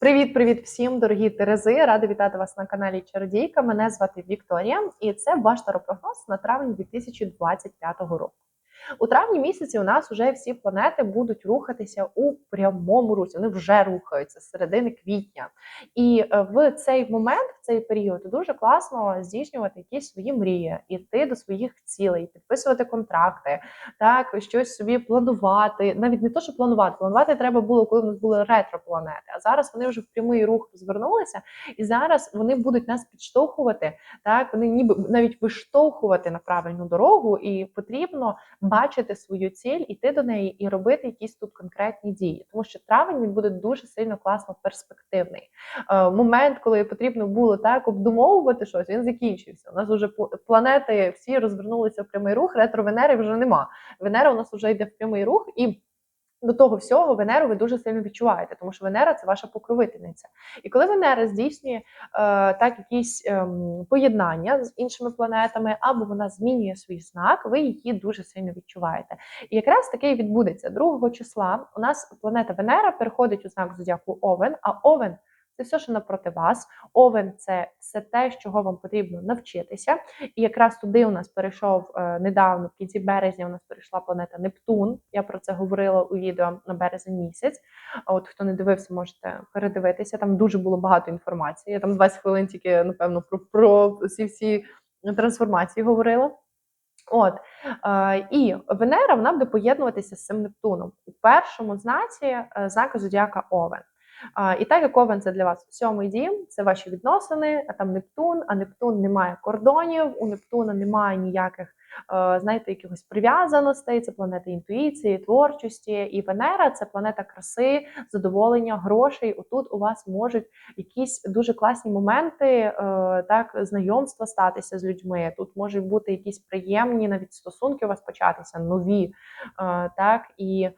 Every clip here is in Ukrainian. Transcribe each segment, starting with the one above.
Привіт-привіт всім, дорогі Терези! Рада вітати вас на каналі Чародійка. Мене звати Вікторія, і це ваш таропрогноз на травень 2025 року. У травні місяці у нас вже всі планети будуть рухатися у прямому русі. Вони вже рухаються з середини квітня. І е, в цей момент, цей період, дуже класно здійснювати якісь свої мрії, іти до своїх цілей, підписувати контракти, так щось собі планувати. Навіть не то, що планувати, планувати треба було, коли в нас були ретропланети. А зараз вони вже в прямий рух звернулися, і зараз вони будуть нас підштовхувати. Так вони ніби навіть виштовхувати на правильну дорогу, і потрібно бачити свою ціль, іти до неї і робити якісь тут конкретні дії, тому що травень він буде дуже сильно класно перспективний. Е, момент, коли потрібно було так обдумовувати щось, він закінчився. У нас вже планети всі розвернулися в прямий рух. Ретро Венери вже нема. Венера у нас вже йде в прямий рух і. До того всього Венеру ви дуже сильно відчуваєте, тому що Венера це ваша покровительниця. І коли Венера здійснює е, так якісь е, поєднання з іншими планетами, або вона змінює свій знак, ви її дуже сильно відчуваєте. І якраз таке відбудеться 2 числа. У нас планета Венера переходить у знак зодіаку Овен, а Овен це все, що напроти вас. Овен це все те, чого вам потрібно навчитися. І якраз туди у нас перейшов е, недавно, в кінці березня, у нас перейшла планета Нептун. Я про це говорила у відео на березень місяць. От хто не дивився, можете передивитися. Там дуже було багато інформації. Я там 20 хвилин тільки, напевно, про, про всі всі трансформації говорила. От е, і Венера вона буде поєднуватися з цим Нептуном у першому знаці е, знака Зодіака Овен. І так як це для вас сьомий дім, це ваші відносини, а там Нептун, а Нептун не має кордонів, у Нептуна немає ніяких, е, знаєте, якихось прив'язаностей, це планета інтуїції, творчості. І Венера це планета краси, задоволення, грошей. Отут у вас можуть якісь дуже класні моменти, е, так, знайомства статися з людьми. Тут можуть бути якісь приємні навіть стосунки у вас початися, нові. Е, так, і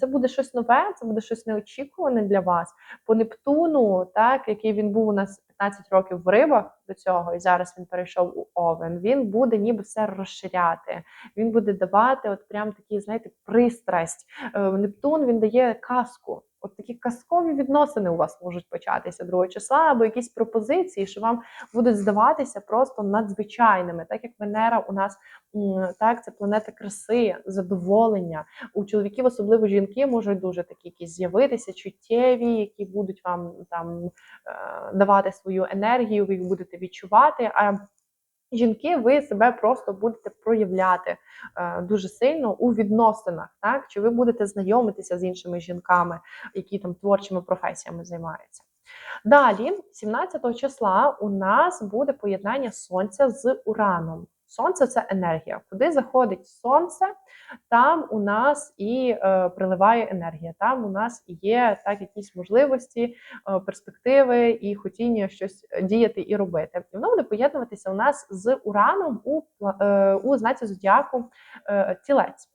це буде щось нове, це буде щось неочікуване для вас. По Нептуну, так який він був у нас 15 років в рибах до цього, і зараз він перейшов у Овен. Він буде ніби все розширяти. Він буде давати, от прям такі, знаєте, пристрасть. Е, Нептун він дає казку. От такі казкові відносини у вас можуть початися 2 числа, або якісь пропозиції, що вам будуть здаватися просто надзвичайними, так як Венера у нас так, це планета краси, задоволення. У чоловіків, особливо жінки, можуть дуже такі якісь з'явитися, чуттєві, які будуть вам там е, давати свою енергію, ви будете відчувати. А Жінки, ви себе просто будете проявляти е, дуже сильно у відносинах, так? Чи ви будете знайомитися з іншими жінками, які там творчими професіями займаються? Далі, 17 числа, у нас буде поєднання сонця з ураном. Сонце це енергія. Куди заходить сонце, там у нас і е, приливає енергія. Там у нас є так якісь можливості, е, перспективи і хотіння щось діяти і робити. І воно буде поєднуватися у нас з ураном у е, у знаці зодіаку е, тілець.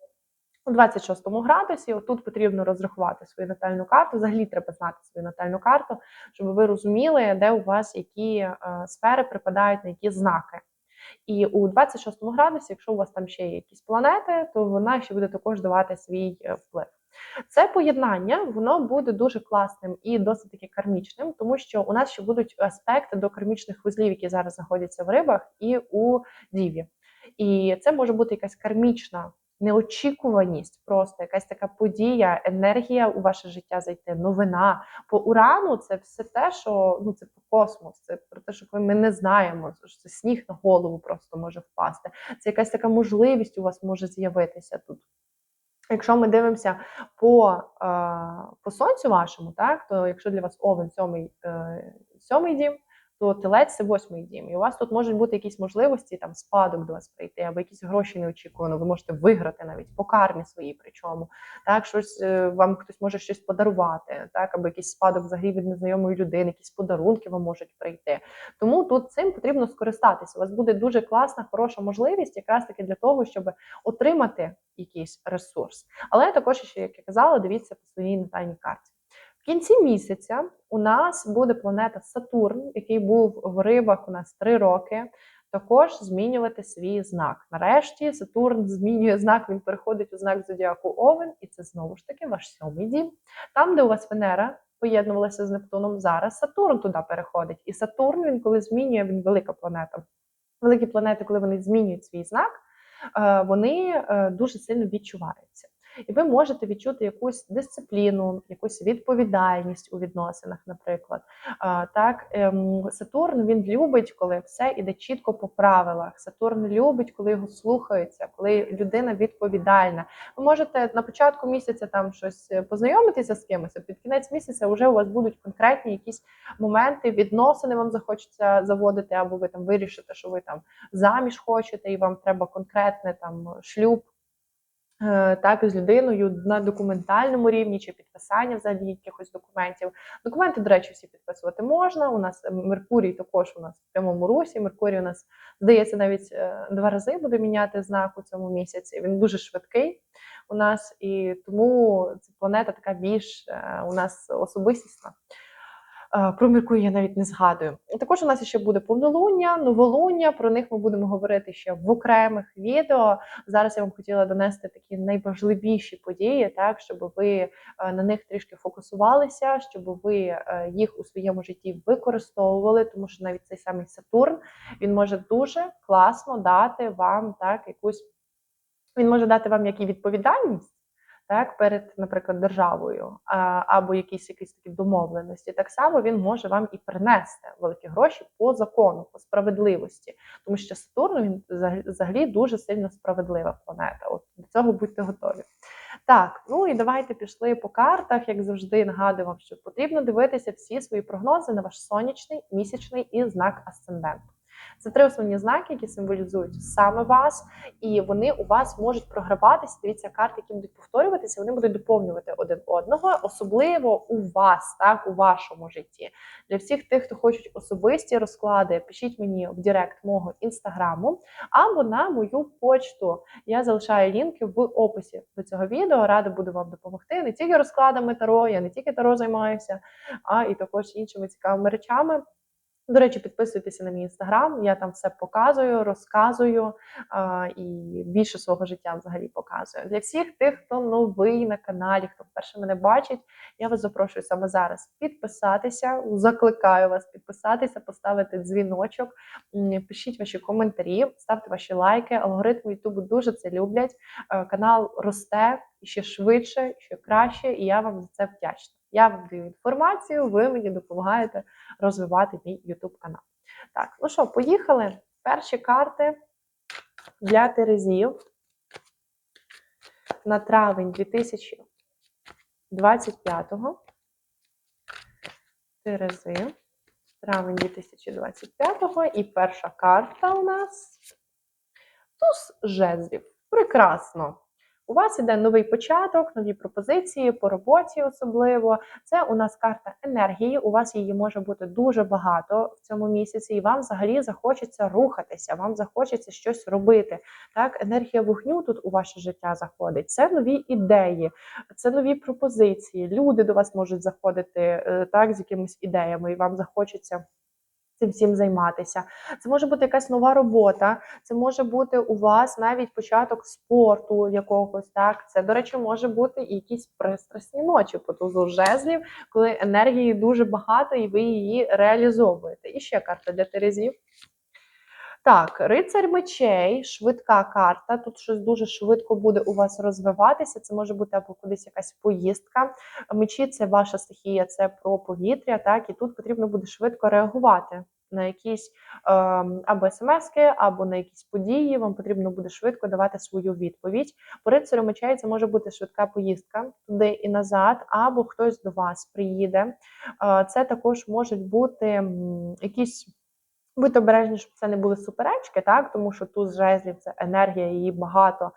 У 26 градусі тут потрібно розрахувати свою натальну карту. Взагалі треба знати свою натальну карту, щоб ви розуміли, де у вас які е, сфери припадають на які знаки. І у 26 градусі, якщо у вас там ще є якісь планети, то вона ще буде також давати свій е, вплив. Це поєднання воно буде дуже класним і досить таки кармічним, тому що у нас ще будуть аспекти до кармічних вузлів, які зараз знаходяться в рибах, і у діві. І це може бути якась кармічна неочікуваність, просто якась така подія, енергія у ваше життя зайти, новина. По урану це все те, що ну це по космос, це про те, що ми не знаємо, що це сніг на голову просто може впасти. Це якась така можливість у вас може з'явитися тут. Якщо ми дивимося по е, по сонцю вашому, так то якщо для вас овен сьомий, е, сьомий дім, то телець це восьмий дім. І у вас тут можуть бути якісь можливості, там спадок до вас прийти, або якісь гроші неочікувано. Ви можете виграти навіть по кармі своїй, причому так, щось е, вам хтось може щось подарувати, так, або якийсь спадок взагалі від незнайомої людини, якісь подарунки вам можуть прийти. Тому тут цим потрібно скористатися. У вас буде дуже класна, хороша можливість, якраз таки для того, щоб отримати якийсь ресурс. Але також, ще, як я казала, дивіться по своїй натальній карті. В кінці місяця у нас буде планета Сатурн, який був в рибах у нас три роки. Також змінювати свій знак. Нарешті Сатурн змінює знак, він переходить у знак зодіаку Овен, і це знову ж таки ваш сьомий дім. Там, де у вас Венера поєднувалася з Нептуном. Зараз Сатурн туди переходить. І Сатурн, він коли змінює, він велика планета. Великі планети, коли вони змінюють свій знак, е, вони е, дуже сильно відчуваються. І ви можете відчути якусь дисципліну, якусь відповідальність у відносинах, наприклад. Так, ем, Сатурн він любить, коли все іде чітко по правилах. Сатурн любить, коли його слухаються, коли людина відповідальна. Ви можете на початку місяця там щось е, познайомитися з кимось, а під кінець місяця вже у вас будуть конкретні якісь моменти, відносини вам захочеться заводити, або ви там вирішите, що ви там заміж хочете, і вам треба конкретне там шлюб. Е, так, з людиною на документальному рівні чи підписання взагалі якихось документів. Документи, до речі, всі підписувати можна. У нас е, Меркурій також у нас в прямому русі. Меркурій у нас, здається, навіть е, два рази буде міняти знак у цьому місяці. Він дуже швидкий у нас, і тому ця планета така більш у нас особистісна. Е, Про Меркурій я навіть не згадую. Також у нас ще буде повнолуння, новолуння. Про них ми будемо говорити ще в окремих відео. Зараз я вам хотіла донести такі найважливіші події, так щоб ви е, на них трішки фокусувалися, щоб ви е, їх у своєму житті використовували, тому що навіть цей самий Сатурн він може дуже класно дати вам так якусь. Він може дати вам як і відповідальність, так, перед, наприклад, державою, або якісь якісь такі домовленості. Так само він може вам і принести великі гроші по закону, по справедливості, тому що Сатурн він взагалі- дуже сильно справедлива планета. От до цього будьте готові. Так, ну і давайте пішли по картах. Як завжди, нагадую вам, що потрібно дивитися всі свої прогнози на ваш сонячний, місячний і знак асценденту. Це три основні знаки, які символізують саме вас, і вони у вас можуть програватися. Дивіться, карти, які будуть повторюватися, вони будуть доповнювати один одного, особливо у вас, так у вашому житті. Для всіх тих, хто хочуть особисті розклади, пишіть мені в Директ мого інстаграму або на мою почту. Я залишаю лінки в описі до цього відео. Рада буду вам допомогти. Не тільки розкладами таро, я не тільки таро займаюся, а і також іншими цікавими речами. До речі, підписуйтеся на мій інстаграм, я там все показую, розказую а, і більше свого життя взагалі показую. Для всіх тих, хто новий на каналі, хто вперше мене бачить, я вас запрошую саме зараз підписатися. Закликаю вас підписатися, поставити дзвіночок, пишіть ваші коментарі, ставте ваші лайки. Алгоритми Ютубу дуже це люблять. Е, Канал росте ще швидше, ще краще, і я вам за це вдячна. Я вам даю інформацію, ви мені допомагаєте розвивати мій YouTube канал. Так, ну що, поїхали. Перші карти для Терезів на травень 2025-го. Терези. Травень 2025-го. І перша карта у нас туз жезлів. Прекрасно. У вас іде новий початок, нові пропозиції по роботі, особливо. Це у нас карта енергії. У вас її може бути дуже багато в цьому місяці, і вам взагалі захочеться рухатися, вам захочеться щось робити. Так, енергія вогню тут у ваше життя заходить. Це нові ідеї, це нові пропозиції. Люди до вас можуть заходити е, так з якимись ідеями, і вам захочеться. Цим всім займатися. Це може бути якась нова робота, це може бути у вас навіть початок спорту якогось. Так, це, до речі, може бути і якісь пристрасні ночі по тузу жезлів, коли енергії дуже багато і ви її реалізовуєте. І ще карта для Терезів. Так, рицарь мечей, швидка карта. Тут щось дуже швидко буде у вас розвиватися. Це може бути або кудись якась поїздка. Мечі це ваша стихія, це про повітря. Так, і тут потрібно буде швидко реагувати на якісь ем, або смски, або на якісь події. Вам потрібно буде швидко давати свою відповідь. По рицарю мечей це може бути швидка поїздка туди і назад, або хтось до вас приїде. Е, Це також можуть бути якісь. Будьте обережні, щоб це не були суперечки, так тому що туз жезлів це енергія, її багато.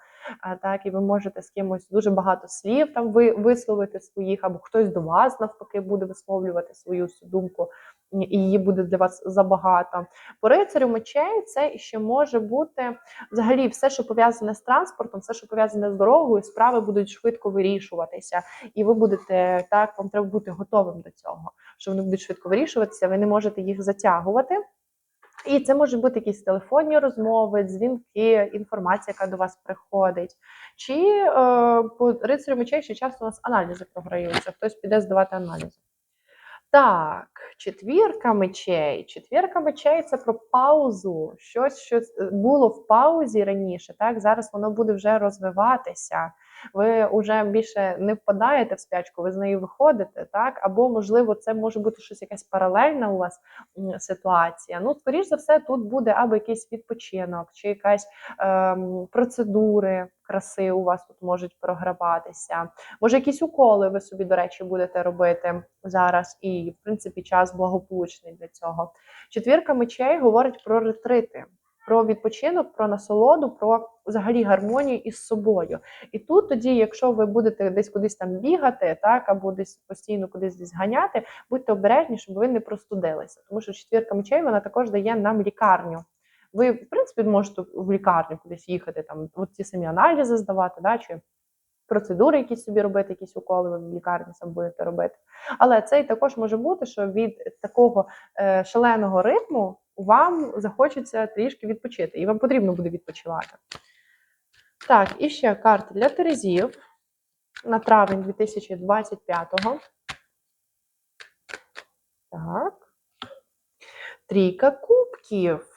Так, і ви можете з кимось дуже багато слів там ви висловити своїх, або хтось до вас навпаки буде висловлювати свою всю думку, і її буде для вас забагато. По рицарю мечей це ще може бути взагалі все, що пов'язане з транспортом, все, що пов'язане з дорогою, справи будуть швидко вирішуватися, і ви будете так, вам треба бути готовим до цього, що вони будуть швидко вирішуватися, ви не можете їх затягувати. І це можуть бути якісь телефонні розмови, дзвінки, інформація, яка до вас приходить. Чи е, по рицарю мечей ще часто у нас аналізи програються, хтось піде здавати аналізи. Так, четвірка мечей. Четвірка мечей це про паузу. Щось, що було в паузі раніше, так зараз воно буде вже розвиватися. Ви вже більше не впадаєте в спячку, ви з неї виходите, так? Або, можливо, це може бути щось якась паралельна у вас ситуація. Ну, скоріш за все, тут буде або якийсь відпочинок, чи якась ем, процедури краси у вас тут можуть програватися. Може, якісь уколи ви собі, до речі, будете робити зараз, і, в принципі, час благополучний для цього. Четвірка мечей говорить про ретрити. Про відпочинок, про насолоду, про взагалі гармонію із собою. І тут тоді, якщо ви будете десь кудись там бігати, так або десь постійно кудись десь ганяти, будьте обережні, щоб ви не простудилися. Тому що четвірка мечей вона також дає нам лікарню. Ви, в принципі, можете в лікарню кудись їхати, там от ті самі аналізи здавати, да, чи процедури якісь собі робити, якісь уколи ви в лікарні сам будете робити. Але це і також може бути, що від такого е, шаленого ритму вам захочеться трішки відпочити, і вам потрібно буде відпочивати. Так, і ще карта для Терезів на травень 2025-го. Так. Трійка кубків.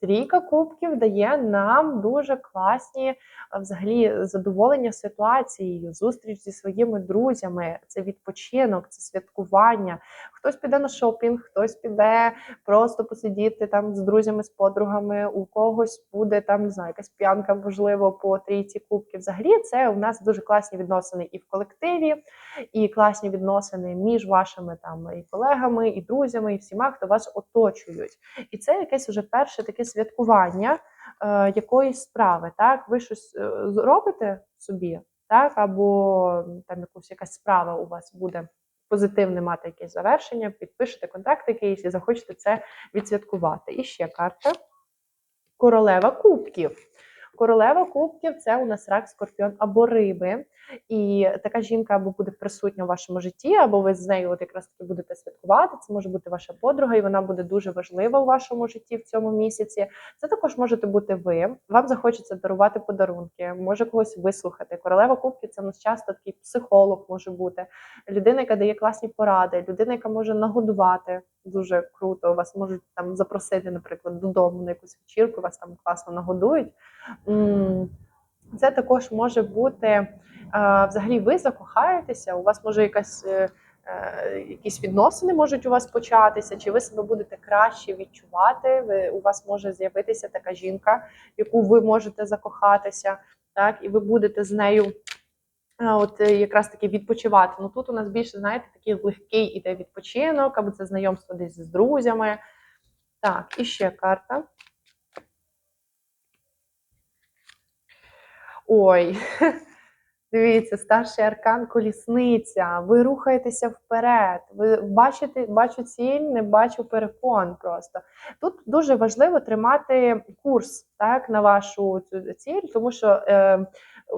Трійка кубків дає нам дуже класні взагалі задоволення ситуацією, зустріч зі своїми друзями, це відпочинок, це святкування. Хтось піде на шопінг, хтось піде просто посидіти там з друзями, з подругами, у когось буде там не знаю, якась п'янка, можливо, по трійці кубків. Взагалі, це у нас дуже класні відносини і в колективі, і класні відносини між вашими там і колегами, і друзями, і всіма, хто вас оточують. І це якесь уже перше таке святкування е, якоїсь справи. Так, ви щось е, робите собі, так, або там якусь якась справа у вас буде позитивне мати якесь завершення, підпишете контакт якийсь і захочете це відсвяткувати. І ще карта. Королева кубків. Королева кубків це у нас рак, скорпіон або риби. І така жінка або буде присутня в вашому житті, або ви з нею от якраз таки будете святкувати. Це може бути ваша подруга, і вона буде дуже важлива у вашому житті в цьому місяці. Це також можете бути ви. Вам захочеться дарувати подарунки, може когось вислухати. Королева кубків це у нас часто такий психолог може бути, людина, яка дає класні поради, людина, яка може нагодувати. Дуже круто. Вас можуть там запросити, наприклад, додому на якусь вечірку, вас там класно нагодують. Це також може бути а, взагалі. Ви закохаєтеся, у вас може якась. е, е, Якісь відносини можуть у вас початися, чи ви себе будете краще відчувати? Ви у вас може з'явитися така жінка, яку ви можете закохатися, так і ви будете з нею от е, якраз таки відпочивати. Ну тут у нас більше, знаєте, такий легкий іде відпочинок, або це знайомство десь з друзями. Так, і ще карта. Ой, дивіться, старший аркан колісниця. Ви рухаєтеся вперед. Ви бачите, бачу ціль, не бачу перепон просто. Тут дуже важливо тримати курс так, на вашу цю ціль, тому що е,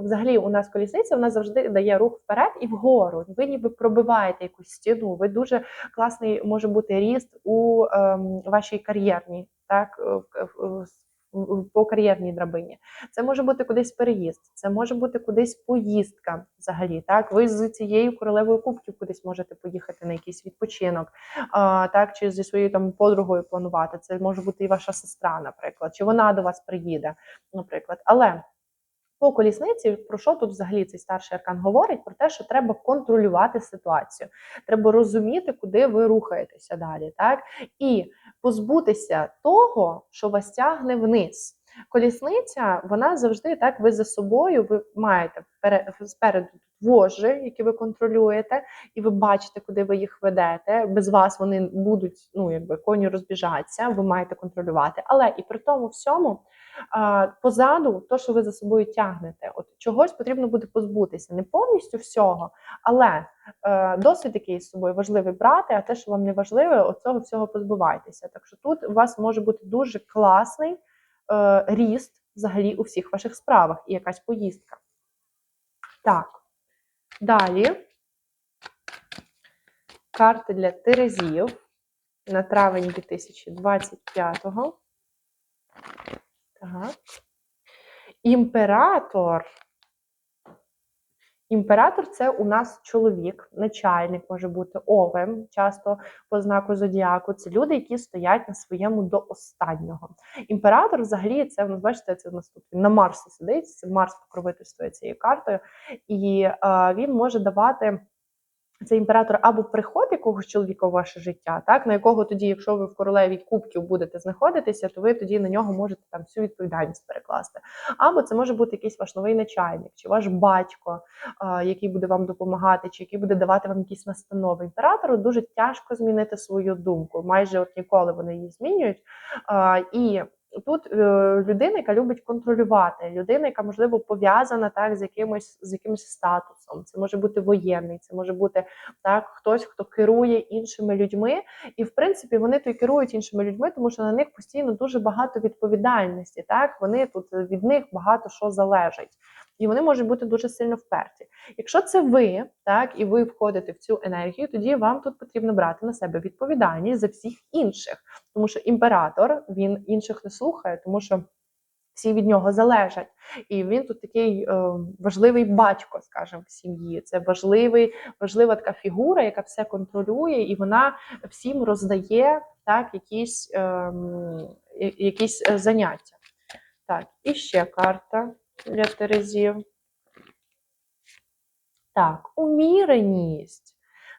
взагалі у нас колісниця вона завжди дає рух вперед і вгору. Ви ніби пробиваєте якусь стіну. Ви дуже класний може бути ріст у е, вашій кар'єрній, так, в- в- в- по кар'єрній драбині. Це може бути кудись переїзд, це може бути кудись поїздка взагалі. Так, ви з цією королевою кубків кудись можете поїхати на якийсь відпочинок, а, так, чи зі своєю там подругою планувати. Це може бути і ваша сестра, наприклад, чи вона до вас приїде, наприклад. Але по колісниці, про що тут взагалі цей старший аркан говорить? Про те, що треба контролювати ситуацію, треба розуміти, куди ви рухаєтеся далі, так і позбутися того, що вас тягне вниз. Колісниця, вона завжди так. Ви за собою ви маєте спереду вожжі, які ви контролюєте, і ви бачите, куди ви їх ведете. Без вас вони будуть, ну якби коні розбіжаться, ви маєте контролювати. Але і при тому всьому позаду, то, що ви за собою тягнете, от чогось потрібно буде позбутися, не повністю всього, але е, досвід який з собою важливий брати, а те, що вам не важливе, от цього всього позбувайтеся. Так що тут у вас може бути дуже класний е, ріст взагалі у всіх ваших справах і якась поїздка. Так, далі карти для Терезів на травень 2025-го. Так. Імператор. Імператор це у нас чоловік, начальник може бути овен, часто по знаку зодіаку. Це люди, які стоять на своєму до останнього. Імператор, взагалі, це у бачите, це у на Марсі сидить. Це Марс покровительствує цією картою, і е, він може давати. Це імператор або приход якогось чоловіка в ваше життя, так на якого тоді, якщо ви в королеві кубків будете знаходитися, то ви тоді на нього можете там всю відповідальність перекласти. Або це може бути якийсь ваш новий начальник, чи ваш батько, який буде вам допомагати, чи який буде давати вам якісь настанови. Імператору дуже тяжко змінити свою думку. Майже от ніколи вони її змінюють. І Тут е, людина, яка любить контролювати, людина, яка можливо пов'язана так з якимось з якимось статусом. Це може бути воєнний, це може бути так, хтось, хто керує іншими людьми, і в принципі вони то й керують іншими людьми, тому що на них постійно дуже багато відповідальності. Так вони тут від них багато що залежить і вони можуть бути дуже сильно вперті. Якщо це ви, так і ви входите в цю енергію, тоді вам тут потрібно брати на себе відповідальність за всіх інших, тому що імператор він інших не слухає, тому що. Всі від нього залежать, і він тут такий е, важливий батько, скажімо, в сім'ї. Це важливий, важлива така фігура, яка все контролює, і вона всім роздає так якісь, е, якісь заняття. Так, і ще карта для Терезів. Так, уміреність.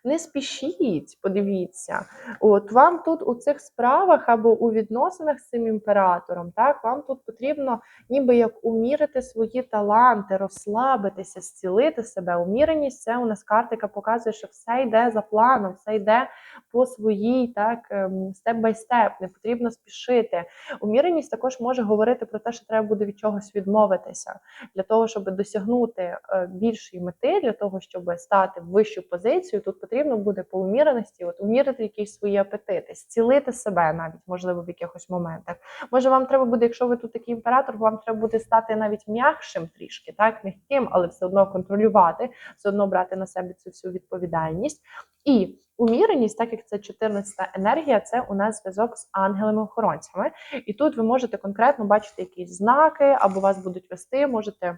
Не спішіть, подивіться, от вам тут у цих справах або у відносинах з цим імператором, так, вам тут потрібно ніби як умірити свої таланти, розслабитися, зцілити себе. Уміреність це у нас карта, яка показує, що все йде за планом, все йде по своїй, так, степ-бай-степ, не потрібно спішити. Уміреність також може говорити про те, що треба буде від чогось відмовитися для того, щоб досягнути е, більшої мети, для того, щоб стати в вищу позицію. Тут потрібно буде по уміреності, от умірити якісь свої апетити, зцілити себе навіть, можливо, в якихось моментах. Може, вам треба буде, якщо ви тут такий імператор, вам треба буде стати навіть м'якшим трішки, так, м'яким, але все одно контролювати, все одно брати на себе цю всю відповідальність. І уміреність, так як це 14-та енергія, це у нас зв'язок з ангелами-охоронцями. І тут ви можете конкретно бачити якісь знаки, або вас будуть вести, можете.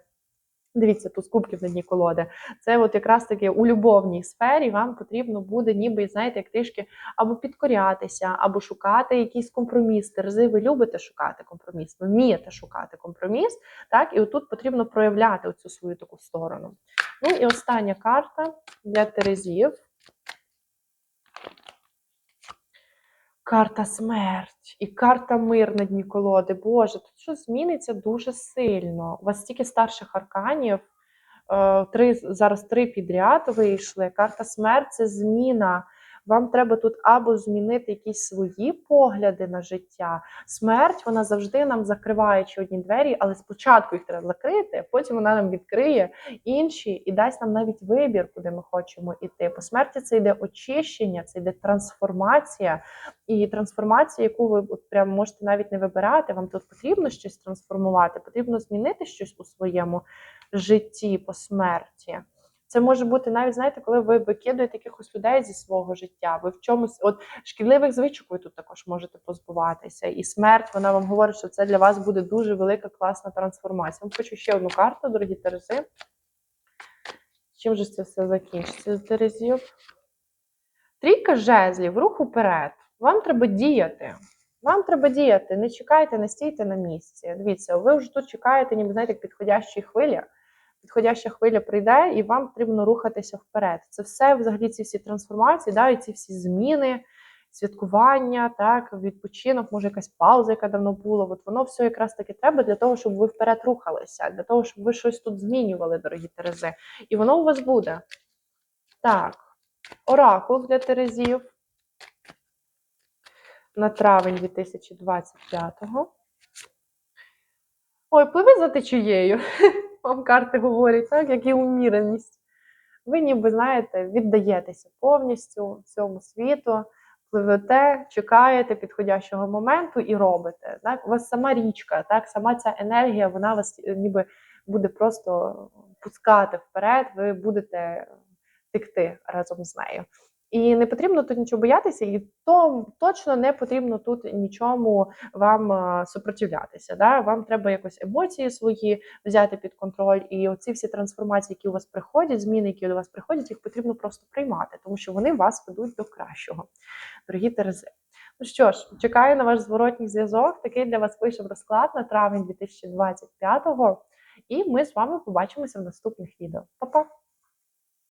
Дивіться, тут з кубків на дні колоди. Це от якраз таки у любовній сфері вам потрібно буде, ніби, знаєте, як трішки або підкорятися, або шукати якийсь компроміс. Терзи, ви любите шукати компроміс, ви вмієте шукати компроміс. так, І отут потрібно проявляти оцю свою таку сторону. Ну і остання карта для Терезів. Карта смерть і карта мир на дні колоди. Боже, тут що зміниться дуже сильно. У вас стільки старших арканів. Е, три, Зараз три підряд вийшли. Карта смерть це зміна. Вам треба тут або змінити якісь свої погляди на життя. Смерть вона завжди нам закриває чи одні двері, але спочатку їх треба закрити, а потім вона нам відкриє інші і дасть нам навіть вибір, куди ми хочемо йти. По смерті це йде очищення, це йде трансформація. І трансформація, яку ви от прям можете навіть не вибирати, вам тут потрібно щось трансформувати, потрібно змінити щось у своєму житті по смерті. Це може бути навіть, знаєте, коли ви викидуєте якихось людей зі свого життя, ви в чомусь, от шкідливих звичок ви тут також можете позбуватися. І смерть, вона вам говорить, що це для вас буде дуже велика класна трансформація. Вам хочу ще одну карту, дорогі Терези. Чим же це все закінчиться з Терезів? Трійка жезлів, рух уперед. Вам треба діяти. Вам треба діяти. Не чекайте, не стійте на місці. Дивіться, ви вже тут чекаєте, ніби знаєте, як підходящі хвилі підходяща хвиля прийде, і вам потрібно рухатися вперед. Це все, взагалі, ці всі трансформації, да, і ці всі зміни, святкування, так, відпочинок, може якась пауза, яка давно була. От воно все якраз таки треба для того, щоб ви вперед рухалися, для того, щоб ви щось тут змінювали, дорогі Терези. І воно у вас буде. Так, оракул для Терезів. На травень 2025-го. Ой, пливи за течією вам карти говорять, так, як і уміреність. Ви ніби, знаєте, віддаєтеся повністю цьому світу, пливете, чекаєте підходящого моменту і робите. Так? У вас сама річка, так, сама ця енергія, вона вас е, ніби буде просто пускати вперед, ви будете текти разом з нею. І не потрібно тут нічого боятися, і то точно не потрібно тут нічому вам е, супротивлятися. Да? Вам треба якось емоції свої взяти під контроль. І оці всі трансформації, які у вас приходять, зміни, які до вас приходять, їх потрібно просто приймати, тому що вони вас ведуть до кращого. Дорогі Терези. Ну що ж, чекаю на ваш зворотній зв'язок. Такий для вас вийшов розклад на травень 2025-го. І ми з вами побачимося в наступних відео. Па-па!